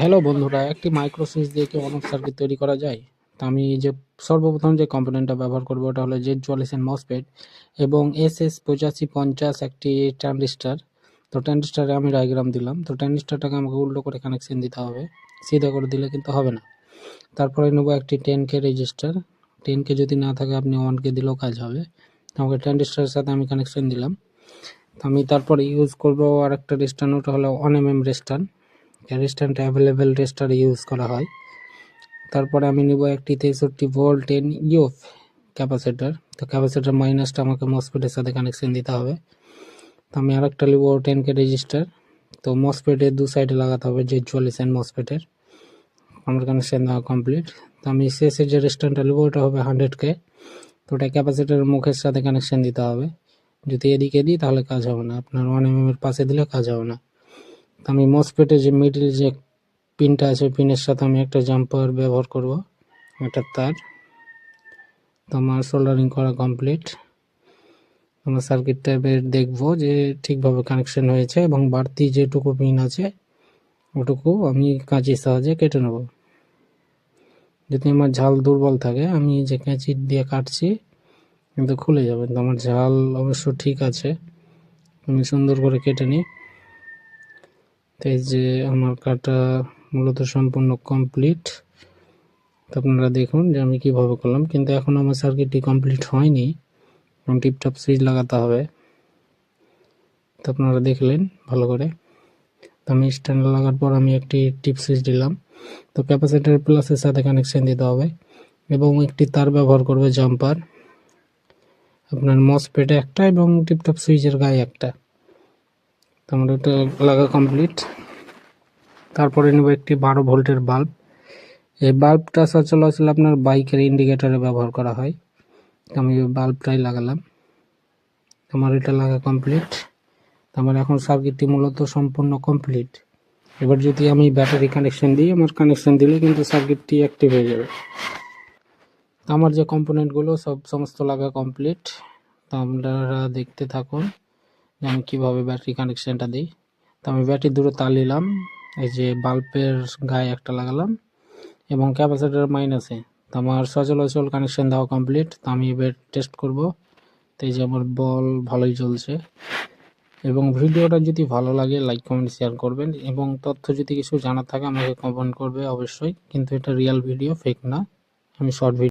Hello বন্ধুরা, একটি micro switch দিয়ে কি অনেক সার্কিট তৈরি করা যায়? তো আমি যে সর্বপ্রথম যে কম্পোনেন্টটা ব্যবহার করব, ওটা হলো জেড চুয়াল্লিশ এন মসপেট এবং এস এস পঁচাশি পঞ্চাশ একটি ট্রানজিস্টার তো ট্রানজিস্টারে আমি ডায়াগ্রাম দিলাম। তো ট্রানজিস্টারটাকে আমাকে উল্টো করে কানেকশন দিতে হবে। সিধা করে দিলে কিন্তু হবে না। তারপরে নেব একটি ten K register ten K যদি না থাকে, আপনি ওয়ান কে দিলেও কাজ হবে। আমাকে ট্রানজিস্টারের সাথে আমি কানেকশন দিলাম। তো আমি তারপরে ইউজ করব আর একটা রেস্টান ওটা হলো one M M resistor resistant available resistor use করা হয়। তারপরে আমি নিব একটি তেষট্টি ভোল্ট টেন ইউফ ক্যাপাসিটার তো ক্যাপাসিটার মাইনাসটা আমাকে মসফেটের সাথে কানেকশন দিতে হবে। তো আমি আরেকটা নিব টেন কে রেজিস্টার তো মসফেটের দু সাইডে লাগাতে হবে, যে চল্লিশ এন মসফেটের আমার কানেকশন দেওয়া কমপ্লিট তো আমি শেষে যে রেস্টুরেন্টটা নেব, ওটা হবে হান্ড্রেড কে তো ওটা ক্যাপাসিটার মুখের সাথে কানেকশন দিতে হবে। যদি এদিকে দিই, তাহলে কাজ হবে না। আপনার ওয়ান এম এর পাশে দিলে কাজ হবে না। আমি মসফেটে যে মিডিল যে পিনটা আছে পিনের সাথে আমি একটা জাম্পার ব্যবহার করব। একটা তার। তো আমার সোল্ডারিং করা কমপ্লিট আমার সার্কিটটা এবার দেখব যে ঠিকভাবে কানেকশন হয়েছে এবং বাড়তি যেটুকু পিন আছে, ওটুকু আমি কাঁচির সাহায্যে কেটে নেব। যদি আমার ঝাল দুর্বল থাকে, আমি যে কাঁচি দিয়ে কাটছি, কিন্তু খুলে যাবে। তো আমার ঝাল অবশ্য ঠিক আছে। আমি সুন্দর করে কেটে নিই। এই যে আমার কাটা মূলত সম্পূর্ণ কমপ্লিট আপনারা দেখুন যে আমি কীভাবে করলাম। কিন্তু এখন আমার সার্কিটটি কমপ্লিট হয়নি, এবং টিপটপ সুইচ লাগাতে হবে। তো আপনারা দেখলেন ভালো করে। তো আমি স্ট্যান্ড লাগার পর আমি একটি টিপ সুইচ দিলাম। তো ক্যাপাসিটার প্লাসের সাথে কানেকশান দিতে হবে, এবং একটি তার ব্যবহার করবে জাম্পার আপনার মসপেটে একটা এবং টিপটপ সুইচের গায়ে একটা। তো আমার ওটা লাগা কমপ্লিট তারপরে নেব একটি বারো ভোল্টের বাল্ব এই বাল্বটা সচরাচর আপনার বাইকের ইন্ডিকেটারে ব্যবহার করা হয়। আমি ওই বাল্বটাই লাগালাম। আমার এটা লাগা কমপ্লিট আমার এখন সার্কিটটি মূলত সম্পূর্ণ কমপ্লিট এবার যদি আমি ব্যাটারি কানেকশন দিই, আমার কানেকশন দিলে কিন্তু সার্কিটটি অ্যাক্টিভ হয়ে যাবে। আমার যে কম্পোনেন্টগুলো সব সমস্ত লাগা কমপ্লিট তো আপনারা দেখতে থাকুন। আমি কীভাবে ব্যাটারি কানেকশানটা দিই। তো আমি ব্যাটারি দুটো তার নিলাম, এই যে বাল্বের গায়ে একটা লাগালাম এবং ক্যাপাসিটার মাইনাসে তো আমার সচলাচল কানেকশান দেওয়া কমপ্লিট তো আমি এবার টেস্ট করব। তো এই যে আমার বল ভালোই চলছে এবং ভিডিওটা যদি ভালো লাগে লাইক কমেন্ট শেয়ার করবেন। এবং তথ্য যদি কিছু জানার থাকে, আমাকে কমেন্ট করবে অবশ্যই। কিন্তু এটা রিয়েল ভিডিও ফেক না। আমি শর্ট ভিডিও